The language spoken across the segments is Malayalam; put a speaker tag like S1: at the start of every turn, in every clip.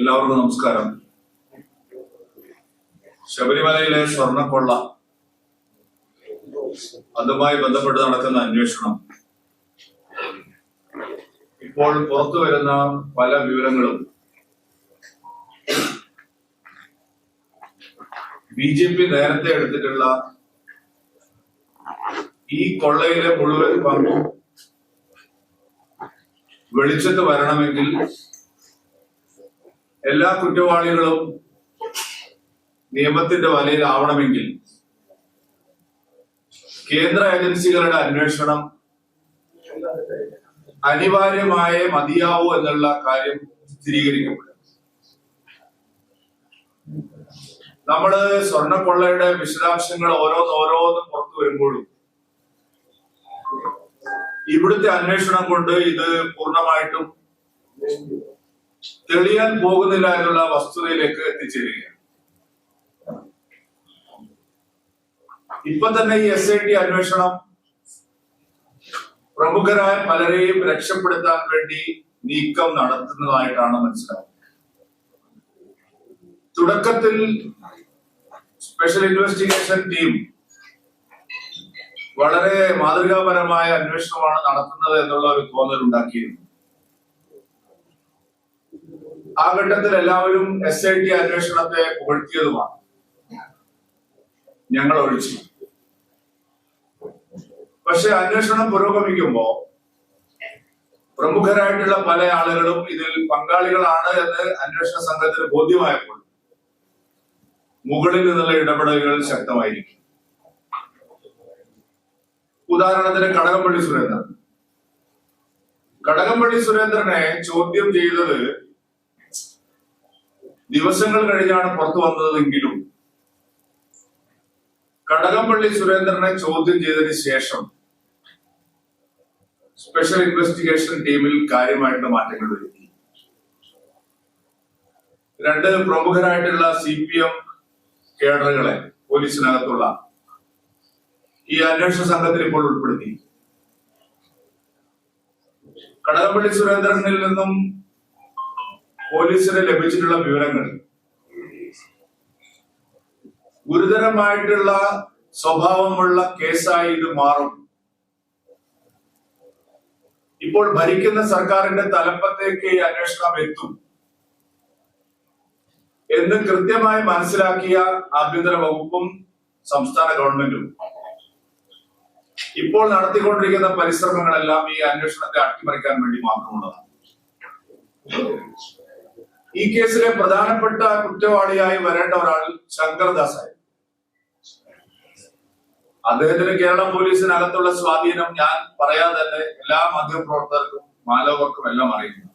S1: എല്ലാവർക്കും നമസ്കാരം. ശബരിമലയിലെ സ്വർണക്കൊള്ള അതുമായി ബന്ധപ്പെട്ട് നടക്കുന്ന അന്വേഷണം. ഇപ്പോൾ പുറത്തു വരുന്ന പല വിവരങ്ങളും ബി ജെ പി നേരത്തെ എടുത്തിട്ടുള്ള ഈ കൊള്ളയിലെ മുഴുവൻ പങ്കും വെളിച്ചത്ത് വരണമെങ്കിൽ എല്ലാ കുറ്റവാളികളും നിയമത്തിന്റെ വലയിലാവണമെങ്കിൽ കേന്ദ്ര ഏജൻസികളുടെ അന്വേഷണം അനിവാര്യമായ മതിയാവൂ എന്നുള്ള കാര്യം സ്ഥിരീകരിക്കപ്പെടും. നമ്മൾ സ്വർണക്കൊള്ളയുടെ വിശദാംശങ്ങൾ ഓരോന്ന് ഓരോന്ന് പുറത്തു വരുമ്പോഴും ഇവിടുത്തെ അന്വേഷണം കൊണ്ട് ഇത് പൂർണമായിട്ടും തെളിയാൻ പോകുന്നില്ല എന്നുള്ള വസ്തുതയിലേക്ക് എത്തിച്ചേരുകയാണ്. ഇപ്പൊ തന്നെ ഈ എസ് ഐ ടി അന്വേഷണം പ്രമുഖരായ പലരെയും രക്ഷപ്പെടുത്താൻ വേണ്ടി നീക്കം നടത്തുന്നതായിട്ടാണ് മനസ്സിലാവുന്നത്. തുടക്കത്തിൽ സ്പെഷ്യൽ ഇൻവെസ്റ്റിഗേഷൻ ടീം വളരെ മാതൃകാപരമായ അന്വേഷണമാണ് നടത്തുന്നത് എന്നുള്ള ഒരു തോന്നൽ ഉണ്ടാക്കിയിരുന്നു ആ ഘട്ടത്തിൽ എല്ലാവരും എസ് ഐ ടി അന്വേഷണത്തെ പുകഴ്ത്തിയതുമാണ്. ഞങ്ങൾ ഒഴിച്ചു. പക്ഷെ അന്വേഷണം പുരോഗമിക്കുമ്പോ പ്രമുഖരായിട്ടുള്ള പല ആളുകളും ഇതിൽ പങ്കാളികളാണ് എന്ന് അന്വേഷണ സംഘത്തിന് ബോധ്യമായപ്പോൾ മുകളിൽ നിന്നുള്ള ഇടപെടലുകൾ ശക്തമായിരിക്കും. ഉദാഹരണത്തിന് കടകംപള്ളി സുരേന്ദ്രൻ. കടകംപള്ളി സുരേന്ദ്രനെ ചോദ്യം ചെയ്തത് ദിവസങ്ങൾ കഴിഞ്ഞാണ് പുറത്തു വന്നതെങ്കിലും കടകംപള്ളി സുരേന്ദ്രനെ ചോദ്യം ചെയ്തതിന് ശേഷം സ്പെഷ്യൽ ഇൻവെസ്റ്റിഗേഷൻ ടീമിൽ കാര്യമായിട്ടുള്ള മാറ്റങ്ങൾ വരുത്തി. രണ്ട് പ്രമുഖരായിട്ടുള്ള സി പി എം കേഡറുകളെ പോലീസിനകത്തുള്ള ഈ അന്വേഷണ സംഘത്തിൽ ഇപ്പോൾ ഉൾപ്പെടുത്തി. കടകംപള്ളി സുരേന്ദ്രനിൽ നിന്നും പോലീസിന് ലഭിച്ചിട്ടുള്ള വിവരങ്ങൾ. ഗുരുതരമായിട്ടുള്ള സ്വഭാവമുള്ള കേസായി ഇത് മാറും. ഇപ്പോൾ ഭരിക്കുന്ന സർക്കാരിന്റെ തലപ്പത്തേക്ക് ഈ അന്വേഷണം എത്തും. എന്ന് കൃത്യമായി മനസ്സിലാക്കിയ ആഭ്യന്തര വകുപ്പും സംസ്ഥാന ഗവൺമെന്റും. ഇപ്പോൾ നടത്തിക്കൊണ്ടിരിക്കുന്ന പരിശ്രമങ്ങളെല്ലാം ഈ അന്വേഷണത്തെ അട്ടിമറിക്കാൻ വേണ്ടി മാത്രമുള്ളതാണ്. ഈ കേസിലെ പ്രധാനപ്പെട്ട കുറ്റവാളിയായി വരേണ്ട ഒരാൾ ശങ്കർദാസ് ആയിരുന്നു അദ്ദേഹത്തിന് കേരള പോലീസിനകത്തുള്ള സ്വാധീനം ഞാൻ പറയാതെ തന്നെ എല്ലാ മാധ്യമപ്രവർത്തകർക്കും മാലോകർക്കും എല്ലാം അറിയുന്നു.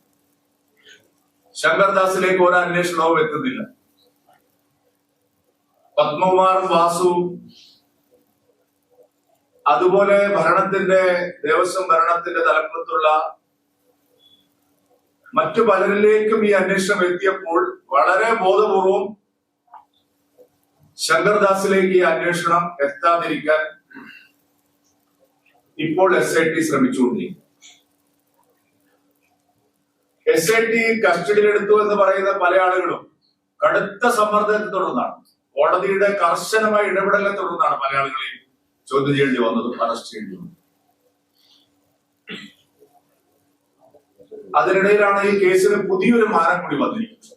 S1: ശങ്കർദാസിലേക്ക് ഒരു അന്വേഷണവും എത്തുന്നില്ല. പത്മകുമാർ വാസു അതുപോലെ ഭരണത്തിന്റെ ദേവസ്വം ഭരണത്തിന്റെ തലപ്പത്തുള്ള മറ്റു പലരിലേക്കും ഈ അന്വേഷണം എത്തിയപ്പോൾ വളരെ ബോധപൂർവം ശങ്കർദാസിലേക്ക് ഈ അന്വേഷണം എത്താതിരിക്കാൻ ഇപ്പോൾ എസ് ഐ ടി ശ്രമിച്ചുകൊണ്ടിരിക്കും എസ് ഐ ടി കസ്റ്റഡിയിലെടുത്തു എന്ന് പറയുന്ന പല ആളുകളും കടുത്ത സമ്മർദ്ദത്തെ തുടർന്നാണ്. കോടതിയുടെ കർശനമായ ഇടപെടലിനെ തുടർന്നാണ് മലയാളികളെയും ചോദ്യം ചെയ്യേണ്ടി വന്നതും അറസ്റ്റ് ചെയ്യേണ്ടി വന്നതും. അതിനിടയിലാണ് ഈ കേസിന് പുതിയൊരു മാനം കൂടി വന്നിരിക്കുന്നത്.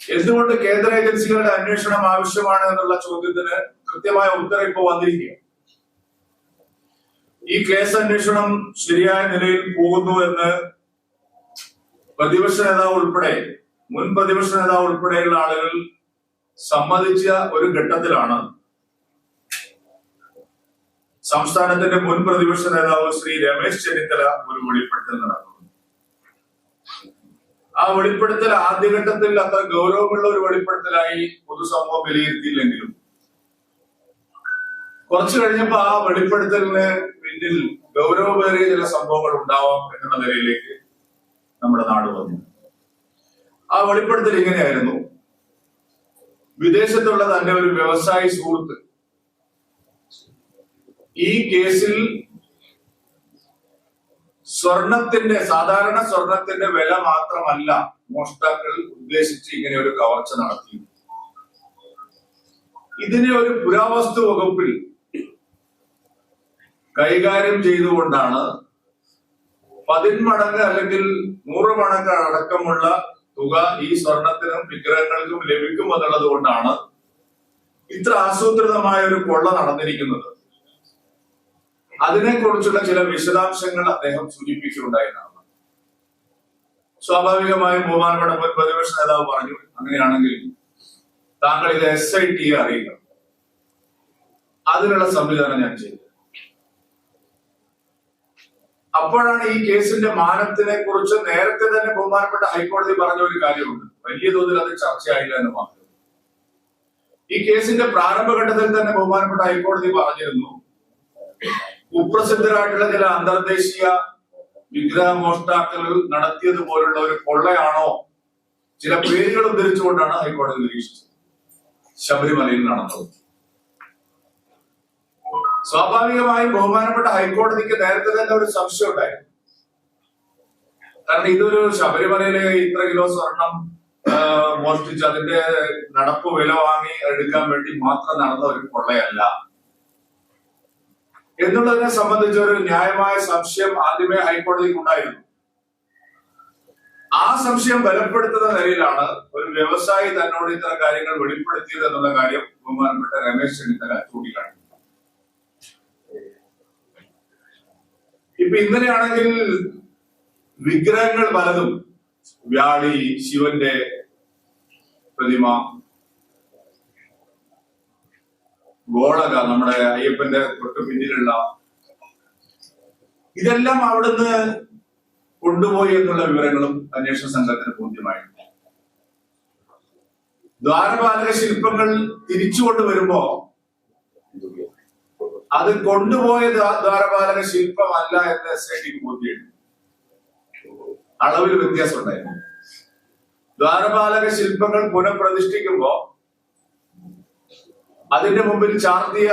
S1: എന്തുകൊണ്ട് കേന്ദ്ര ഏജൻസികളുടെ അന്വേഷണം ആവശ്യമാണ് എന്നുള്ള ചോദ്യത്തിന് കൃത്യമായ ഉത്തരം ഇപ്പോൾ വന്നിരിക്കുക ഈ കേസ് അന്വേഷണം ശരിയായ നിലയിൽ പോകുന്നു എന്ന് പ്രതിപക്ഷ നേതാവ് ഉൾപ്പെടെ മുൻ പ്രതിപക്ഷ നേതാവ് ഉൾപ്പെടെയുള്ള ആളുകൾ സമ്മതിച്ച ഒരു ഘട്ടത്തിലാണ് സംസ്ഥാനത്തിന്റെ മുൻ പ്രതിപക്ഷ നേതാവ് ശ്രീ രമേശ് ചെന്നിത്തല ഒരു വെളിപ്പെടുത്തൽ നടക്കുന്നു ആ വെളിപ്പെടുത്തൽ ആദ്യഘട്ടത്തിൽ അത്ര ഗൗരവമുള്ള ഒരു വെളിപ്പെടുത്തലായി പൊതുസമൂഹം വിലയിരുത്തിയില്ലെങ്കിലും കുറച്ചു കഴിഞ്ഞപ്പോ ആ വെളിപ്പെടുത്തലിന് പിന്നിൽ ഗൗരവമേറിയ ചില സംഭവങ്ങൾ ഉണ്ടാവാം എന്നുള്ള നിലയിലേക്ക് നമ്മുടെ നാട് വന്നു. ആ വെളിപ്പെടുത്തൽ ഇങ്ങനെയായിരുന്നു. വിദേശത്തുള്ള തന്റെ ഒരു വ്യവസായി സുഹൃത്ത് ഈ കേസിൽ സ്വർണത്തിന്റെ സാധാരണ സ്വർണത്തിന്റെ വില മാത്രമല്ല മോഷ്ടാക്കൾ ഉദ്ദേശിച്ച് ഇങ്ങനെ ഒരു കവർച്ച നടത്തി. ഇതിനെ ഒരു പുരാവസ്തു വകുപ്പിൽ കൈകാര്യം ചെയ്തുകൊണ്ടാണ് പതിന്മടങ്ങ് അല്ലെങ്കിൽ നൂറ് മടങ്ങ് അടക്കമുള്ള തുക ഈ സ്വർണത്തിനും വിഗ്രഹങ്ങൾക്കും ലഭിക്കും എന്നുള്ളത് കൊണ്ടാണ് ഇത്ര ആസൂത്രിതമായ ഒരു കൊള്ള നടന്നിരിക്കുന്നത്. അതിനെക്കുറിച്ചുള്ള ചില വിശദാംശങ്ങൾ അദ്ദേഹം സൂചിപ്പിക്കുകയുണ്ടായിരുന്നതാണ് സ്വാഭാവികമായും ബഹുമാനപ്പെട്ട പ്രതിപക്ഷ നേതാവ് പറഞ്ഞു അങ്ങനെയാണെങ്കിൽ താങ്കൾ ഇത് എസ് ഐ ടി അറിയുക അതിനുള്ള സംവിധാനം ഞാൻ ചെയ്തു. അപ്പോഴാണ് ഈ കേസിന്റെ മാനത്തിനെ കുറിച്ച് നേരത്തെ തന്നെ ബഹുമാനപ്പെട്ട ഹൈക്കോടതി പറഞ്ഞ ഒരു കാര്യമുണ്ട്. വലിയ തോതിൽ അത് ചർച്ചയായില്ല എന്ന് മാത്രം. ഈ കേസിന്റെ പ്രാരംഭഘട്ടത്തിൽ തന്നെ ബഹുമാനപ്പെട്ട ഹൈക്കോടതി പറഞ്ഞിരുന്നു കുപ്രസിദ്ധരായിട്ടുള്ള ചില അന്തർദേശീയ വിഗ്രഹ മോഷ്ടാക്കൾ നടത്തിയതുപോലുള്ള ഒരു കൊള്ളയാണോ? ചില പേരുകൾ ഉദ്ധരിച്ചുകൊണ്ടാണ് ഹൈക്കോടതി നിരീക്ഷിച്ചത്. ശബരിമലയിൽ നടന്നത്. സ്വാഭാവികമായും ബഹുമാനപ്പെട്ട ഹൈക്കോടതിക്ക് നേരത്തെ തന്നെ ഒരു സംശയം ഉണ്ടായിരുന്നു. കാരണം ഇതൊരു ശബരിമലയിലെ ഇത്ര കിലോ സ്വർണം മോഷ്ടിച്ച് അതിന്റെ നടപ്പ് വില വാങ്ങി എടുക്കാൻ വേണ്ടി മാത്രം നടന്ന ഒരു കൊള്ളയല്ല. എന്നുള്ളതിനെ സംബന്ധിച്ച ഒരു ന്യായമായ സംശയം ആദ്യമേ ഹൈക്കോടതിക്ക് ഉണ്ടായിരുന്നു. ആ സംശയം ബലപ്പെടുത്തുന്ന നിലയിലാണ് ഒരു വ്യവസായി തന്നോട് ഇത്തരം കാര്യങ്ങൾ വെളിപ്പെടുത്തിയത് എന്നുള്ള കാര്യം ബഹുമാനപ്പെട്ട രമേശ് ചെന്നിത്തല ചൂണ്ടിക്കാട്ടി ഇപ്പൊ ഇന്നലെയാണെങ്കിൽ വിഗ്രഹങ്ങൾ പലതും വ്യാളി ശിവന്റെ പ്രതിമ ഗോളക നമ്മുടെ അയ്യപ്പന്റെ തൊട്ട് പിന്നിലുള്ള. ഇതെല്ലാം അവിടുന്ന് കൊണ്ടുപോയി എന്നുള്ള വിവരങ്ങളും അന്വേഷണ സംഘത്തിന് ബോധ്യമായിട്ടുണ്ട് ദ്വാരപാലക ശില്പങ്ങൾ തിരിച്ചുകൊണ്ട് വരുമ്പോ അത് കൊണ്ടുപോയ ദ്വാ- ദ്വാരപാലക ശില്പമല്ല എന്ന് എസ് ഐ ടിക്ക് ബോധ്യമുണ്ട്. അളവിൽ വ്യത്യാസം ഉണ്ടായിരുന്നു ദ്വാരപാലക ശില്പങ്ങൾ പുനഃപ്രതിഷ്ഠിക്കുമ്പോ അതിന്റെ മുമ്പിൽ ചാർത്തിയ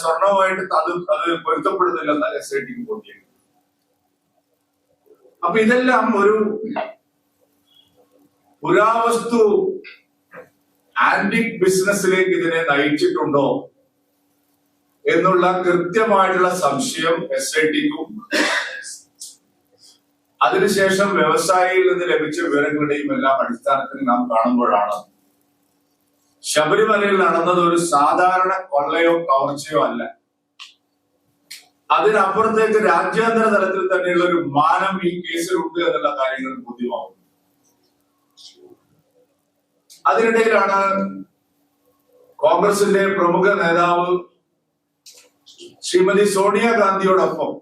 S1: സ്വർണവുമായിട്ട് അത് അത് പൊരുത്തപ്പെടുന്നില്ലെന്ന് എസ് ഐ ടിക്ക് ബോധ്യം അപ്പൊ ഇതെല്ലാം ഒരു പുരാവസ്തു ആന്റിക് ബിസിനസ്സിലേക്ക് ഇതിനെ നയിച്ചിട്ടുണ്ടോ എന്നുള്ള കൃത്യമായിട്ടുള്ള സംശയം എസ് ഐ ടിക്കും അതിനുശേഷം വ്യവസായിയിൽ നിന്ന് ലഭിച്ച വിവരങ്ങളുടെയും എല്ലാം അടിസ്ഥാനത്തിൽ നാം കാണുമ്പോഴാണ് ശബരിമലയിൽ നടന്നത് ഒരു സാധാരണ കൊള്ളയോ കവർച്ചയോ അല്ല. അതിനപ്പുറത്തേക്ക് രാജ്യാന്തര തലത്തിൽ തന്നെയുള്ള ഒരു മാനം ഈ കേസിലുണ്ട് എന്നുള്ള കാര്യങ്ങൾ ബോധ്യമാകുന്നു. അതിനിടയിലാണ് കോൺഗ്രസിന്റെ പ്രമുഖ നേതാവ് ശ്രീമതി സോണിയാഗാന്ധിയോടൊപ്പം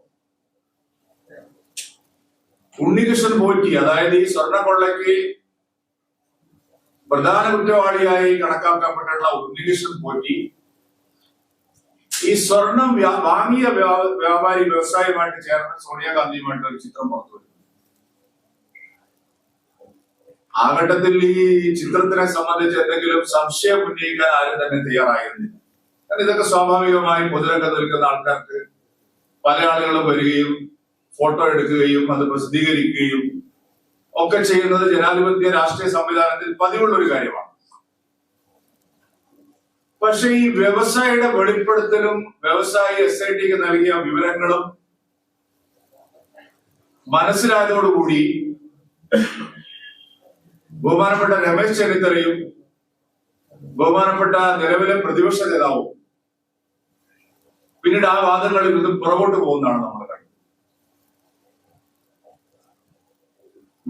S1: ഉണ്ണികൃഷ്ണൻ പോറ്റി അതായത് ഈ സ്വർണക്കൊള്ളയ്ക്ക് പ്രധാന കുറ്റവാളിയായി കണക്കാക്കപ്പെട്ടുള്ള ഉണ്ണികൃഷ്ണൻ പോറ്റി ഈ സ്വർണം വാങ്ങിയ വ്യാ- വ്യാപാരി വ്യവസായമായിട്ട് ചേർന്ന് സോണിയാഗാന്ധിയുമായിട്ട് ഒരു ചിത്രം പുറത്തു ആ ഘട്ടത്തിൽ ഈ ചിത്രത്തിനെ സംബന്ധിച്ച് എന്തെങ്കിലും സംശയം ഉന്നയിക്കാൻ ആരും തന്നെ തയ്യാറായിരുന്നില്ല. കാരണം ഇതൊക്കെ സ്വാഭാവികമായി പൊതുരംഗത്ത് നിൽക്കുന്ന ആൾക്കാർക്ക് പല ആളുകളും വരികയും ഫോട്ടോ എടുക്കുകയും അത് പ്രസിദ്ധീകരിക്കുകയും ഒക്കെ ചെയ്യുന്നത് ജനാധിപത്യ രാഷ്ട്രീയ സംവിധാനത്തിൽ പതിവുള്ള ഒരു കാര്യമാണ്. പക്ഷെ ഈ വ്യവസായിയുടെ വെളിപ്പെടുത്തലും വ്യവസായി എസ് ഐ ടിക്ക് നൽകിയ വിവരങ്ങളും മനസ്സിലായതോടുകൂടി ബഹുമാനപ്പെട്ട രമേശ് ചെന്നിത്തലയും ബഹുമാനപ്പെട്ട നിലവിലെ പ്രതിപക്ഷ നേതാവും പിന്നീട് ആ വാദങ്ങളിൽ നിന്ന് പുറകോട്ട് പോകുന്നതാണ് നമ്മൾ കണ്ടത്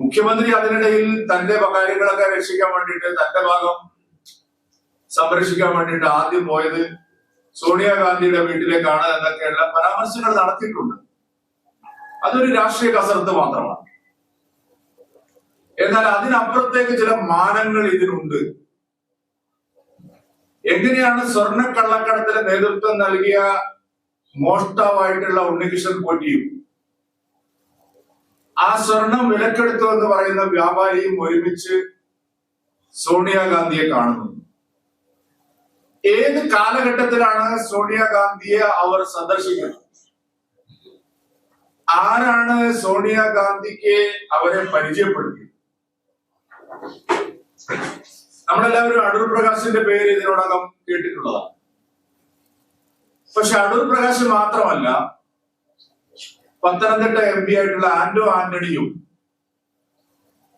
S1: മുഖ്യമന്ത്രി അതിനിടയിൽ തന്റെ കാര്യങ്ങളൊക്കെ രക്ഷിക്കാൻ വേണ്ടിയിട്ട് തന്റെ ഭാഗം സംരക്ഷിക്കാൻ വേണ്ടിയിട്ട് ആദ്യം പോയത് സോണിയാഗാന്ധിയുടെ വീട്ടിലേക്കാണ് എന്നൊക്കെയുള്ള പരാമർശങ്ങൾ നടത്തിയിട്ടുണ്ട്. അതൊരു രാഷ്ട്രീയ കസരത്ത് മാത്രമാണ്. എന്നാൽ അതിനപ്പുറത്തേക്ക് ചില മാനങ്ങൾ ഇതിനുണ്ട്. എങ്ങനെയാണ് സ്വർണക്കള്ളക്കടത്തിന് നേതൃത്വം നൽകിയ മോഷ്ടാവായിട്ടുള്ള ഉണ്ണികൃഷ്ണൻ പോറ്റിയും ആ സ്വർണം വിലക്കെടുത്തു എന്ന് പറയുന്ന വ്യാപാരിയും ഒരുമിച്ച് സോണിയാഗാന്ധിയെ കാണുന്നു. ഏത് കാലഘട്ടത്തിലാണ് സോണിയാഗാന്ധിയെ അവർ സന്ദർശിക്കുന്നത്? ആരാണ് സോണിയാഗാന്ധിക്ക് അവരെ പരിചയപ്പെടുത്തിയത്? നമ്മളെല്ലാവരും അടൂർ പ്രകാശിന്റെ പേര് ഇതിനോടകം കേട്ടിട്ടുള്ളതാണ്. പക്ഷെ അടൂർ പ്രകാശ് മാത്രമല്ല പത്തനംതിട്ട എം പി ആയിട്ടുള്ള ആന്റോ ആന്റണിയും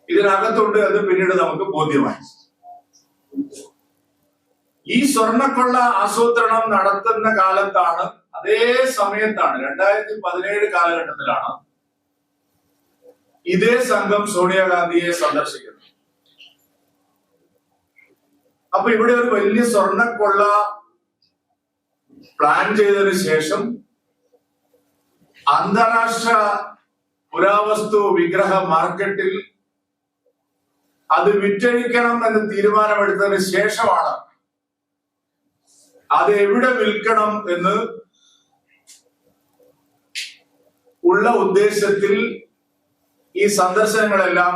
S1: ഇതിനകത്തുണ്ട് എന്ന് പിന്നീട് നമുക്ക് ബോധ്യമായി. ഈ സ്വർണക്കൊള്ള ആസൂത്രണം നടത്തുന്ന കാലത്താണ് അതേ സമയത്താണ് രണ്ടായിരത്തി പതിനേഴ് കാലഘട്ടത്തിലാണ് ഇതേ സംഘം സോണിയാഗാന്ധിയെ സന്ദർശിക്കുന്നത്. അപ്പൊ ഇവിടെ ഒരു വലിയ സ്വർണക്കൊള്ള പ്ലാൻ ചെയ്തതിനു ശേഷം അന്താരാഷ്ട്ര പുരാവസ്തു വിഗ്രഹ മാർക്കറ്റിൽ അത് വിറ്റഴിക്കണം എന്ന് തീരുമാനമെടുത്തതിന് ശേഷമാണ് അത് എവിടെ വിൽക്കണം എന്ന് ഉള്ള ഉദ്ദേശത്തിൽ ഈ സന്ദർശനങ്ങളെല്ലാം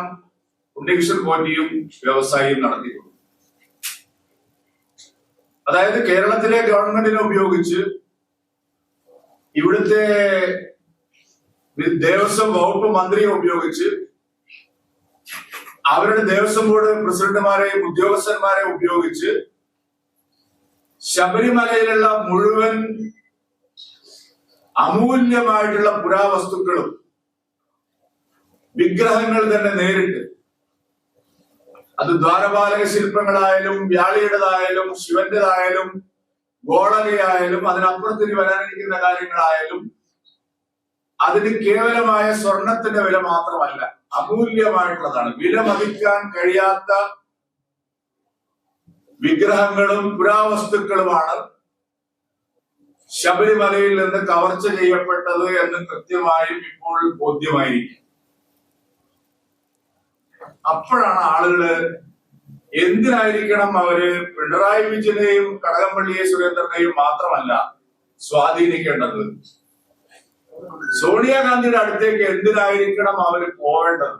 S1: ഉണ്ണികൃഷ്ണൻ പോറ്റിയും വ്യവസായിയും നടത്തിയിട്ടുണ്ട് അതായത് കേരളത്തിലെ ഗവൺമെന്റിനെ ഉപയോഗിച്ച് ഇവിടുത്തെ ദേവസ്വം വകുപ്പ് മന്ത്രിയെ ഉപയോഗിച്ച് അവരുടെ ദേവസ്വം ബോർഡ് പ്രസിഡന്റുമാരെയും ഉദ്യോഗസ്ഥന്മാരെയും ഉപയോഗിച്ച് ശബരിമലയിലുള്ള മുഴുവൻ അമൂല്യമായിട്ടുള്ള പുരാവസ്തുക്കളും വിഗ്രഹങ്ങൾ തന്നെ നേരിട്ട് അത് ദ്വാരപാലക ശില്പങ്ങളായാലും വ്യാളിയുടേതായാലും ശിവന്റേതായാലും ഗോളകയായാലും അതിനപ്പുറത്തിന് വരാനിരിക്കുന്ന കാര്യങ്ങളായാലും അതിന് കേവലമായ സ്വർണത്തിന്റെ വില മാത്രമല്ല അമൂല്യമായിട്ടുള്ളതാണ്. വില മതിക്കാൻ കഴിയാത്ത വിഗ്രഹങ്ങളും പുരാവസ്തുക്കളുമാണ് ശബരിമലയിൽ നിന്ന് കവർച്ച ചെയ്യപ്പെട്ടത് എന്ന് കൃത്യമായും ഇപ്പോൾ ബോധ്യമായിരിക്കും. അപ്പോഴാണ് ആളുകൾ എന്തിനായിരിക്കണം അവർ പിണറായി വിജയനെയും കടകംപള്ളിയെ സുരേന്ദ്രനെയും മാത്രമല്ല സ്വാധീനിക്കേണ്ടത്? സോണിയാഗാന്ധിയുടെ അടുത്തേക്ക് എന്തിനായിരിക്കണം അവർ പോവേണ്ടത്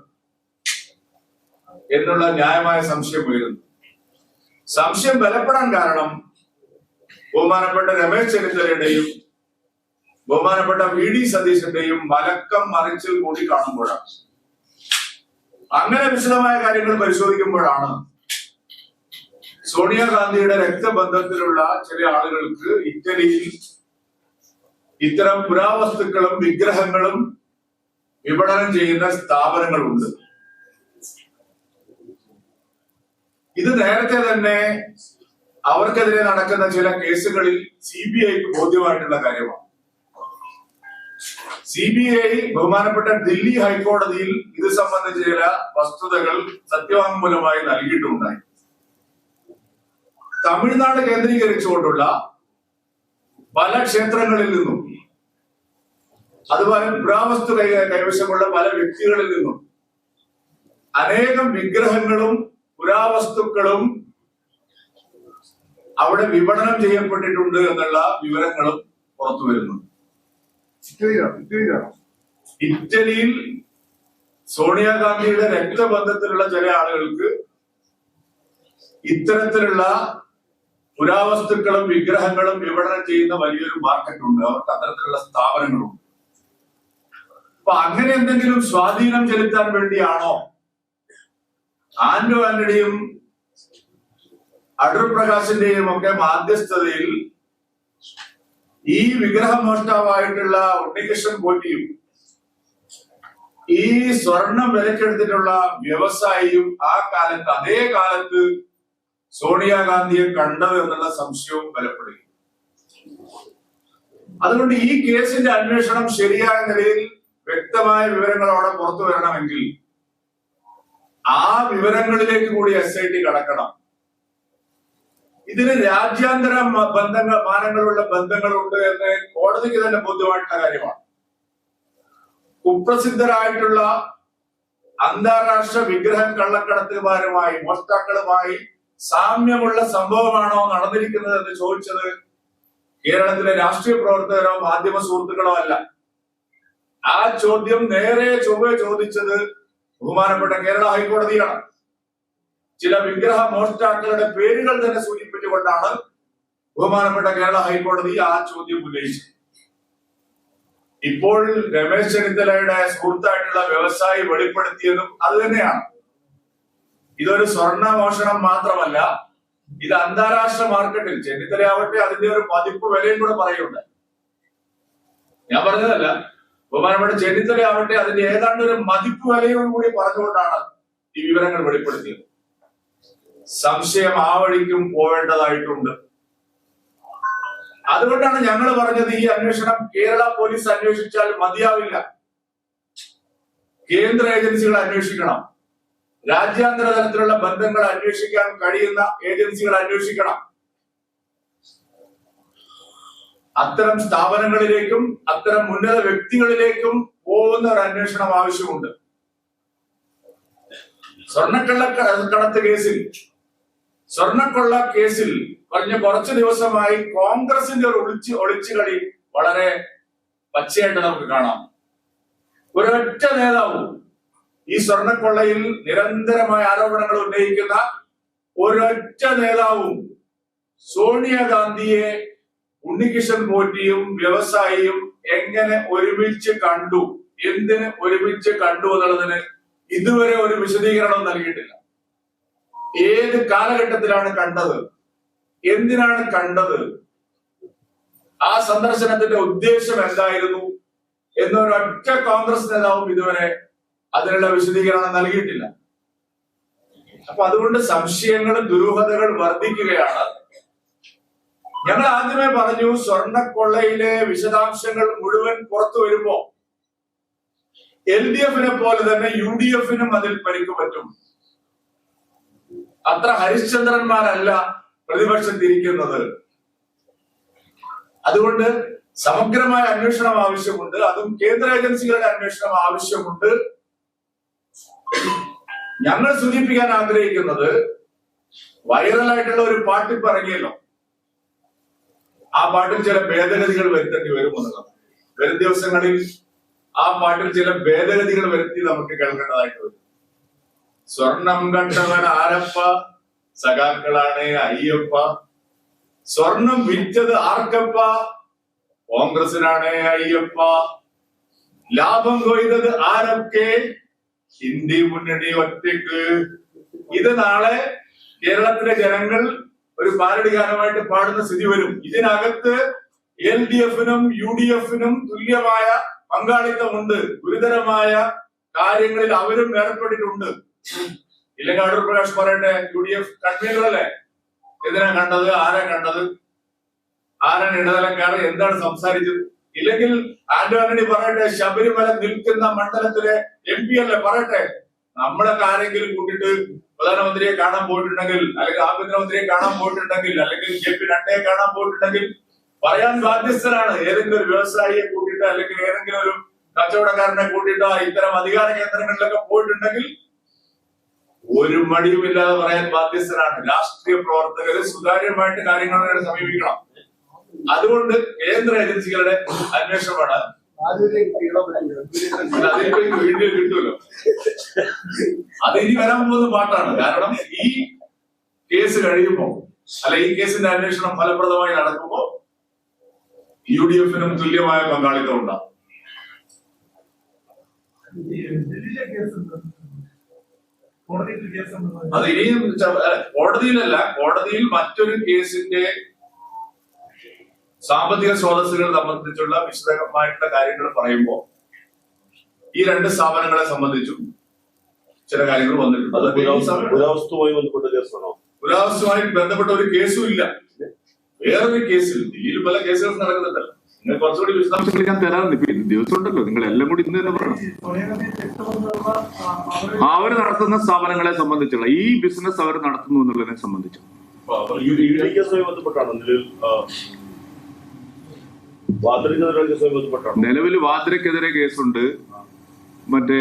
S1: എന്നുള്ള ന്യായമായ സംശയം ഉയരുന്നു. സംശയം ബലപ്പെടാൻ കാരണം ബഹുമാനപ്പെട്ട രമേശ് ചെന്നിത്തലയുടെയും ബഹുമാനപ്പെട്ട വി ഡി സതീശന്റെയും മലക്കം മറിച്ചിൽ കൂടി കാണുമ്പോഴാണ്. അങ്ങനെ വിശദമായ കാര്യങ്ങൾ പരിശോധിക്കുമ്പോഴാണ് സോണിയാഗാന്ധിയുടെ രക്തബന്ധത്തിലുള്ള ചില ആളുകൾക്ക് ഇറ്റലിയിൽ ഇത്തരം പുരാവസ്തുക്കളും വിഗ്രഹങ്ങളും വിപണനം ചെയ്യുന്ന സ്ഥാപനങ്ങളുണ്ട്. ഇത് നേരത്തെ തന്നെ അവർക്കെതിരെ നടക്കുന്ന ചില കേസുകളിൽ സി ബി ഐക്ക് ബോധ്യമായിട്ടുള്ള കാര്യമാണ്. സി ബി ഐ ബഹുമാനപ്പെട്ട ദില്ലി ഹൈക്കോടതിയിൽ ഇത് സംബന്ധിച്ച ചില വസ്തുതകൾ സത്യവാങ്മൂലമായി നൽകിയിട്ടുണ്ടായി. തമിഴ്നാട് കേന്ദ്രീകരിച്ചുകൊണ്ടുള്ള പല ക്ഷേത്രങ്ങളിൽ നിന്നും അതുപോലെ പുരാവസ്തു കൈ കൈവശമുള്ള പല വ്യക്തികളിൽ നിന്നും. അനേകം വിഗ്രഹങ്ങളും പുരാവസ്തുക്കളും അവിടെ വിപണനം ചെയ്യപ്പെട്ടിട്ടുണ്ട് എന്നുള്ള വിവരങ്ങളും പുറത്തു വരുന്നു. ഇറ്റലിയിൽ സോണിയാഗാന്ധിയുടെ രക്തബന്ധത്തിലുള്ള ചില ആളുകൾക്ക് ഇത്തരത്തിലുള്ള പുരാവസ്തുക്കളും വിഗ്രഹങ്ങളും വിപണനം ചെയ്യുന്ന വലിയൊരു മാർക്കറ്റ് ഉണ്ട്. അവർക്ക് അത്തരത്തിലുള്ള സ്ഥാപനങ്ങളുണ്ട്. അപ്പൊ അങ്ങനെ എന്തെങ്കിലും സ്വാധീനം ചെലുത്താൻ വേണ്ടിയാണോ? ആന്റോ ആന്റണിയും അടൂർ പ്രകാശിന്റെയും ഒക്കെ മാധ്യസ്ഥതയിൽ ഈ വിഗ്രഹമോഷ്ടാവായിട്ടുള്ള ഉണ്ണികൃഷ്ണൻ പോറ്റിയും ഈ സ്വർണം വിലക്കെടുത്തിട്ടുള്ള വ്യവസായിയും ആ കാലത്ത് അതേ കാലത്ത് സോണിയാഗാന്ധിയെ കണ്ടത് എന്നുള്ള സംശയവും ബലപ്പെടുകയും. അതുകൊണ്ട് ഈ കേസിന്റെ അന്വേഷണം ശരിയായ നിലയിൽ വ്യക്തമായ വിവരങ്ങളോടെ പുറത്തു വരണമെങ്കിൽ ആ വിവരങ്ങളിലേക്ക് കൂടി എസ് ഐ ടി കടക്കണം. ഇതിന് രാജ്യാന്തര ബന്ധങ്ങൾ മാനങ്ങളുള്ള ബന്ധങ്ങളുണ്ട് എന്ന് കോടതിക്ക് തന്നെ ബോധ്യമായിട്ടുള്ള കാര്യമാണ്. കുപ്രസിദ്ധരായിട്ടുള്ള അന്താരാഷ്ട്ര വിഗ്രഹം കള്ളക്കടത്തുകാരുമായി മോഷ്ടാക്കളുമായി സാമ്യമുള്ള സംഭവമാണോ നടന്നിരിക്കുന്നത് എന്ന് ചോദിച്ചത് കേരളത്തിലെ രാഷ്ട്രീയ പ്രവർത്തകരോ മാധ്യമ സുഹൃത്തുക്കളോ അല്ല. ആ ചോദ്യം നേരെ ചൊവ്വെ ചോദിച്ചത് ബഹുമാനപ്പെട്ട കേരള ഹൈക്കോടതിയാണ്. ചില വിഗ്രഹ മോഷ്ടാക്കളുടെ പേരുകൾ തന്നെ സൂചിപ്പിച്ചുകൊണ്ടാണ് ബഹുമാനപ്പെട്ട കേരള ഹൈക്കോടതി ആ ചോദ്യം ഉന്നയിച്ചത്. ഇപ്പോൾ രമേശ് ചെന്നിത്തലയുടെ സുഹൃത്തായിട്ടുള്ള വ്യവസായി വെളിപ്പെടുത്തിയതും അത് തന്നെയാണ്. ഇതൊരു സ്വർണ മോഷണം മാത്രമല്ല ഇത് അന്താരാഷ്ട്ര മാർക്കറ്റിൽ ചെന്നിത്തലയാവട്ടെ അതിന്റെ ഒരു പതിപ്പ് വിലയും കൂടെ പറയുന്നുണ്ട്. ഞാൻ പറഞ്ഞതല്ല ബഹുമാനപ്പെട്ട ചെന്നിത്തലയാവട്ടെ അതിന്റെ ഏതാണ്ട് ഒരു മതിപ്പ് വിലയോട് കൂടി പറഞ്ഞുകൊണ്ടാണ് ഈ വിവരങ്ങൾ വെളിപ്പെടുത്തിയത്. സംശയം ആ വഴിക്കും പോവേണ്ടതായിട്ടുണ്ട്. അതുകൊണ്ടാണ് ഞങ്ങൾ പറഞ്ഞത് ഈ അന്വേഷണം കേരള പോലീസ് അന്വേഷിച്ചാൽ മതിയാവില്ല. കേന്ദ്ര ഏജൻസികൾ അന്വേഷിക്കണം. രാജ്യാന്തര തലത്തിലുള്ള ബന്ധങ്ങൾ അന്വേഷിക്കാൻ കഴിയുന്ന ഏജൻസികൾ അന്വേഷിക്കണം. അത്തരം സ്ഥാപനങ്ങളിലേക്കും അത്തരം ഉന്നത വ്യക്തികളിലേക്കും പോകുന്ന ഒരു അന്വേഷണം ആവശ്യമുണ്ട്. സ്വർണക്കള്ള കടത്ത് കേസിൽ സ്വർണക്കൊള്ള കേസിൽ കഴിഞ്ഞ കുറച്ചു ദിവസമായി കോൺഗ്രസിന്റെ ഒരു ഒളിച്ച് ഒളിച്ചുകളി വളരെ പച്ചയായിട്ട് നമുക്ക് കാണാം. ഒരൊറ്റ നേതാവ് ഈ സ്വർണക്കൊള്ളയിൽ നിരന്തരമായ ആരോപണങ്ങൾ ഉന്നയിക്കുന്ന ഒരൊറ്റ നേതാവും സോണിയാഗാന്ധിയെ ഉണ്ണികിഷൻ മോറ്റിയും വ്യവസായിയും എങ്ങനെ ഒരുമിച്ച് കണ്ടു? എന്തിനെ ഒരുമിച്ച് കണ്ടു എന്നുള്ളതിന് ഇതുവരെ ഒരു വിശദീകരണവും നൽകിയിട്ടില്ല. ഏത് കാലഘട്ടത്തിലാണ് കണ്ടത്? എന്തിനാണ് കണ്ടത്? ആ സന്ദർശനത്തിന്റെ ഉദ്ദേശം എന്തായിരുന്നു? എന്നൊരൊറ്റ കോൺഗ്രസ് നേതാവും ഇതുവരെ അതിനുള്ള വിശദീകരണം നൽകിയിട്ടില്ല. അപ്പൊ അതുകൊണ്ട് സംശയങ്ങൾ ദുരൂഹതകൾ വർദ്ധിക്കുകയാണ്. ഞങ്ങൾ ആദ്യമേ പറഞ്ഞു സ്വർണക്കൊള്ളയിലെ വിശദാംശങ്ങൾ മുഴുവൻ പുറത്തു വരുമ്പോ എൽ ഡി എഫിനെ പോലെ തന്നെ യു ഡി എഫിനും അതിൽ പരിക്ക് പറ്റും. അത്ര ഹരിശ്ചന്ദ്രന്മാരല്ല പ്രതിപക്ഷം തിരിക്കുന്നത് അതുകൊണ്ട് സമഗ്രമായ അന്വേഷണം ആവശ്യമുണ്ട്. അതും കേന്ദ്ര ഏജൻസികളുടെ അന്വേഷണം ആവശ്യമുണ്ട്. ഞങ്ങൾ സൂചിപ്പിക്കാൻ ആഗ്രഹിക്കുന്നത് വൈറലായിട്ടുള്ള ഒരു പാട്ട് ഇപ്പൊ ഇറങ്ങിയല്ലോ. ആ പാട്ടിൽ ചില ഭേദഗതികൾ വരുത്തേണ്ടി വരും എന്നുള്ളത് വരും ദിവസങ്ങളിൽ ആ പാട്ടിൽ ചില ഭേദഗതികൾ വരുത്തി നമുക്ക് കേൾക്കേണ്ടതായിട്ട് വരും. സ്വർണം കണ്ടവൻ ആരപ്പ? സഖാക്കളാണ് അയ്യപ്പ. സ്വർണം വിറ്റത് ആർക്കപ്പ? കോൺഗ്രസിനാണ് അയ്യപ്പ. ലാഭം കൊയ്തത് ആരൊക്കെ? ഹിന്ദി മുന്നണി ഒറ്റയ്ക്ക്. ഇത് നാളെ കേരളത്തിലെ ജനങ്ങൾ ഒരു പാരടി ഗാനമായിട്ട് പാടുന്ന സ്ഥിതി വരും. ഇതിനകത്ത് എൽ ഡി എഫിനും യു ഡി എഫിനും തുല്യമായ പങ്കാളിത്തമുണ്ട്. ഗുരുതരമായ കാര്യങ്ങളിൽ അവരും ഏർപ്പെട്ടിട്ടുണ്ട്. ഇല്ലെങ്കിൽ അടൂർ പ്രകാശ് പറയട്ടെ യു ഡി എഫ് കൺവീനറല്ലേ? എന്തിനാ കണ്ടത്? ആരാ കണ്ടത്? ആരാണ് ഇടനിലക്കാർ എന്താണ് സംസാരിച്ചത്? ഇല്ലെങ്കിൽ ആന്റോ ആന്റണി പറയട്ടെ ശബരിമല നിൽക്കുന്ന മണ്ഡലത്തിലെ എം പി അല്ലേ? പറയട്ടെ നമ്മളൊക്കെ ആരെങ്കിലും കൂട്ടിയിട്ട് പ്രധാനമന്ത്രിയെ കാണാൻ പോയിട്ടുണ്ടെങ്കിൽ അല്ലെങ്കിൽ ആഭ്യന്തരമന്ത്രിയെ കാണാൻ പോയിട്ടുണ്ടെങ്കിൽ അല്ലെങ്കിൽ ജെ പി നഡ്ഡയെ കാണാൻ പോയിട്ടുണ്ടെങ്കിൽ പറയാൻ ബാധ്യസ്ഥരാണ് ഏതെങ്കിലും ഒരു വ്യവസായിയെ കൂട്ടിയിട്ട് അല്ലെങ്കിൽ ഏതെങ്കിലും ഒരു കച്ചവടക്കാരനെ കൂട്ടിയിട്ടോ ഇത്തരം അധികാര കേന്ദ്രങ്ങളിലൊക്കെ പോയിട്ടുണ്ടെങ്കിൽ ഒരു മടിയുമില്ലാതെ പറയാൻ ബാധ്യസ്ഥരാണ് രാഷ്ട്രീയ പ്രവർത്തകര് സുതാര്യമായിട്ട് കാര്യങ്ങളെ സമീപിക്കണം. അതുകൊണ്ട് കേന്ദ്ര ഏജൻസികളുടെ അന്വേഷണമാണ് വീഡിയോ കിട്ടുമല്ലോ. അത് ഇനി വരാൻ പോകുന്ന പാട്ടാണ്. കാരണം ഈ കേസ് കഴിയുമ്പോ അല്ല ഈ കേസിന്റെ അന്വേഷണം ഫലപ്രദമായി നടക്കുമ്പോ യു ഡി എഫിനും തുല്യമായ പങ്കാളിത്തം ഉണ്ടാകും അത് ഇനിയും കോടതിയിലല്ല കോടതിയിൽ മറ്റൊരു കേസിന്റെ സാമ്പത്തിക സ്രോതസ്സുകൾ സംബന്ധിച്ചുള്ള വിശദമായിട്ടുള്ള കാര്യങ്ങൾ പറയുമ്പോൾ ഈ രണ്ട് സ്ഥാപനങ്ങളെ സംബന്ധിച്ചും ചില കാര്യങ്ങൾ വന്നിട്ടുണ്ട്.
S2: പുരാവസ്തുമായി ബന്ധപ്പെട്ട കേസാണോ?
S1: പുരാവസ്തുമായി ബന്ധപ്പെട്ട ഒരു കേസും ഇല്ല. വേറൊരു കേസിൽ ദില്ലിയിൽ പല കേസുകൾ നടക്കുന്നുണ്ടല്ലോ. നിങ്ങൾ കുറച്ചുകൂടി വിശദാംശങ്ങൾ ഞാൻ തരാറുണ്ട്. ഇപ്പൊ ഇന്ന് ദിവസം ഉണ്ടല്ലോ നിങ്ങൾ എല്ലാം കൂടി ഇന്ന് തന്നെ പറയണം.
S3: അവർ
S4: അവർ നടത്തുന്ന സ്ഥാപനങ്ങളെ സംബന്ധിച്ചുള്ള ഈ ബിസിനസ് അവർ നടത്തുന്നു എന്നുള്ളതിനെ സംബന്ധിച്ചു.
S2: ബന്ധപ്പെട്ടാണോ? നിലവിൽ
S4: നിലവിൽ വാദ്രക്കെതിരെ കേസുണ്ട്. മറ്റേ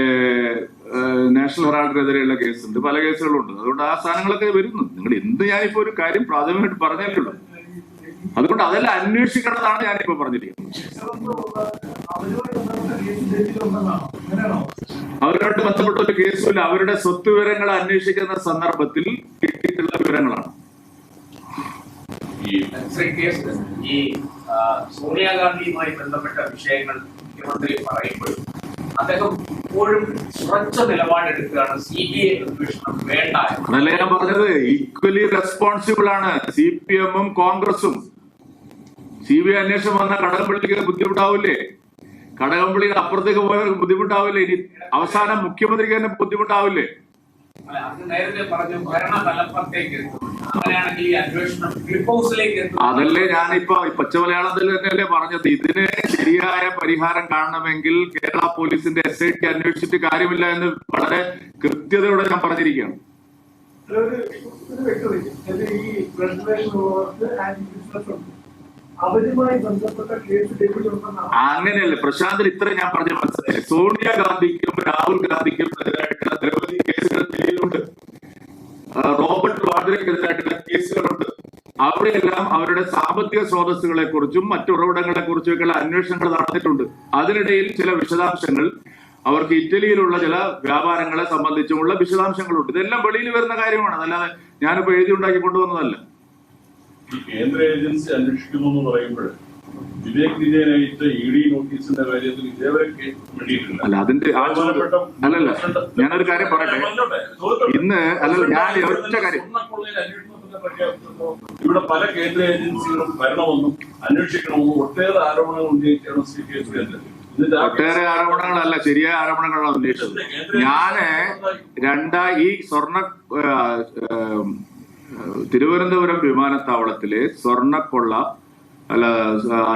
S4: നാഷണൽ ഹെറാൾഡിനെതിരെയുള്ള കേസുണ്ട്. പല കേസുകളുണ്ട്. അതുകൊണ്ട് ആ സാധനങ്ങളൊക്കെ വരുന്നു. നിങ്ങൾ എന്ത് ഞാനിപ്പോ ഒരു കാര്യം പ്രാഥമികമായിട്ട് പറഞ്ഞിട്ടുള്ളൂ അതുകൊണ്ട് അതെല്ലാം അന്വേഷിക്കണമെന്നാണ് ഞാനിപ്പോ പറഞ്ഞിരിക്കുന്നത്. അവരുമായിട്ട് ബന്ധപ്പെട്ട ഒരു കേസിൽ അവരുടെ സ്വത്ത് വിവരങ്ങൾ അന്വേഷിക്കുന്ന സന്ദർഭത്തിൽ കിട്ടിയിട്ടുള്ള വിവരങ്ങളാണ്.
S5: ഈ കേസ് ഈ സോണിയാഗാന്ധിയുമായി ബന്ധപ്പെട്ട വിഷയങ്ങൾ മുഖ്യമന്ത്രി പറയുമ്പോഴും അദ്ദേഹം ഇപ്പോഴും ഉറച്ച നിലപാടെടുക്കുകയാണ് സി ബി ഐ അന്വേഷണം വേണ്ട.
S1: അതല്ലേ ഞാൻ പറഞ്ഞത്? ഈക്വലി റെസ്പോൺസിബിൾ ആണ് സി പി എമ്മും കോൺഗ്രസും. സി ബി ഐ അന്വേഷണം വന്ന കടകംപള്ളിക്ക് ബുദ്ധിമുട്ടാവില്ലേ? കടകംപള്ളിയുടെ അപ്പുറത്തേക്ക് പോയവർക്ക് ബുദ്ധിമുട്ടാവില്ലേ? ഇനി അവസാനം മുഖ്യമന്ത്രിക്ക് തന്നെ ബുദ്ധിമുട്ടാവില്ലേ?
S5: അത് നേരത്തെ പറഞ്ഞു ഭരണ തലപ്പുറത്തേക്ക് എത്തും
S1: അതല്ലേ ഞാനിപ്പോ പച്ച മലയാളത്തിൽ തന്നെയല്ലേ പറഞ്ഞത്? ഇതിന് ശരിയായ പരിഹാരം കാണണമെങ്കിൽ കേരള പോലീസിന്റെ എസ് ഐ ടി അന്വേഷിച്ചിട്ട് കാര്യമില്ല എന്ന് വളരെ കൃത്യതയോടെ ഞാൻ പറഞ്ഞിരിക്കുകയാണ്. അങ്ങനെയല്ല പ്രശാന്തിൽ ഇത്ര ഞാൻ പറഞ്ഞ മനസ്സിലായി. സോണിയ ഗാന്ധിക്കും രാഹുൽ ഗാന്ധിക്കും എതിരായിട്ടുള്ള നിരവധി കേസുകൾ ഡൽഹിയിലുണ്ട് റോബർട്ട് വാദ്രയ്ക്കെതിരായിട്ടുള്ള കേസുകളുണ്ട്. അവിടെയെല്ലാം അവരുടെ സാമ്പത്തിക സ്രോതസ്സുകളെ കുറിച്ചും മറ്റു ഉറവിടങ്ങളെ കുറിച്ചുമൊക്കെയുള്ള അന്വേഷണങ്ങൾ നടന്നിട്ടുണ്ട്. അതിനിടയിൽ ചില വിശദാംശങ്ങൾ അവർക്ക് ഇറ്റലിയിലുള്ള ചില വ്യാപാരങ്ങളെ സംബന്ധിച്ചുമുള്ള വിശദാംശങ്ങളുണ്ട്. ഇതെല്ലാം വെളിയിൽ വരുന്ന കാര്യമാണ്. അതല്ലാതെ ഞാനിപ്പോ എഴുതി ഉണ്ടാക്കി കൊണ്ടുവന്നതല്ല.
S2: കേന്ദ്ര ഏജൻസി അന്വേഷിക്കുന്നു പറയുമ്പോൾ വിവേക് വിജയനായിട്ട് ഇ ഡി നോട്ടീസിന്റെ കാര്യത്തിൽ ഇതേവരെ
S1: അല്ല അതിന്റെ ആ ചോദ്യം അല്ലല്ല ഞാനൊരു കാര്യം പറയട്ടെ? ഇന്ന് അല്ലല്ല ഞാൻ ഒറ്റ കാര്യം
S2: ഇവിടെ പല കേന്ദ്ര ഏജൻസികളും വരണമെന്നും അന്വേഷിക്കണമെന്നും ഒട്ടേറെ ആരോപണങ്ങൾ ഉന്നയിച്ചാണ് ഇതിന്റെ ആ
S1: ഒട്ടേറെ ആരോപണങ്ങളല്ല ശരിയായ ആരോപണങ്ങളാണ് ഉന്നയിച്ചത്. ഞാൻ രണ്ടാ ഈ സ്വർണ തിരുവനന്തപുരം വിമാനത്താവളത്തിലെ സ്വർണക്കൊള്ള അല്ല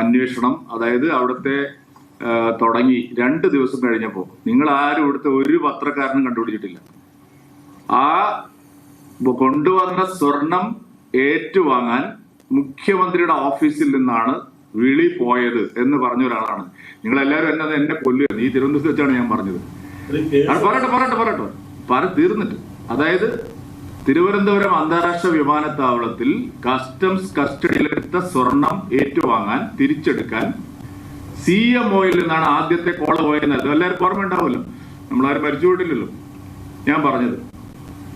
S1: അന്വേഷണം അതായത് അവിടുത്തെ തുടങ്ങി രണ്ട് ദിവസം കഴിഞ്ഞപ്പോ നിങ്ങൾ ആരും ഇവിടുത്തെ ഒരു പത്രക്കാരനും കണ്ടുപിടിച്ചിട്ടില്ല. ആ കൊണ്ടുവന്ന സ്വർണം ഏറ്റുവാങ്ങാൻ മുഖ്യമന്ത്രിയുടെ ഓഫീസിൽ നിന്നാണ് വിളി പോയത് എന്ന് പറഞ്ഞ ഒരാളാണ്. നിങ്ങൾ എല്ലാവരും എന്നെ എന്നെ കൊല്ലുകയാണ് ഈ തിരുവനന്തപുരത്ത് വെച്ചാണ് ഞാൻ പറഞ്ഞത്. പറയട്ടെ പറയട്ടെ പറയട്ടെ. പറ തീർന്നിട്ട്. അതായത് തിരുവനന്തപുരം അന്താരാഷ്ട്ര വിമാനത്താവളത്തിൽ കസ്റ്റംസ് കസ്റ്റഡിയിലെടുത്ത സ്വർണം ഏറ്റുവാങ്ങാൻ തിരിച്ചെടുക്കാൻ സി എം ഒയിൽ നിന്നാണ് ആദ്യത്തെ കോൾ പോയത് എല്ലാവർക്കും ഓർമ്മ ഉണ്ടാവുമല്ലോ. നമ്മളാരും പരിചയപ്പെട്ടില്ലല്ലോ ഞാൻ പറഞ്ഞത്.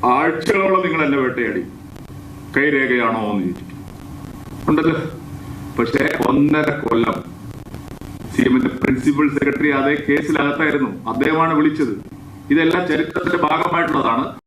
S1: ആഴ്ചകളോളം നിങ്ങൾ എന്നെ വേട്ടയാടി. കൈരേഖയാണോ എന്ന് ചോദിച്ചു. ഉണ്ടല്ലോ. പക്ഷേ ഒന്നര കൊല്ലം സി എമ്മിന്റെ പ്രിൻസിപ്പൽ സെക്രട്ടറി അതേ കേസിലകത്തായിരുന്നു അദ്ദേഹമാണ് വിളിച്ചത്. ഇതെല്ലാം ചരിത്രത്തിന്റെ ഭാഗമായിട്ടുള്ളതാണ്.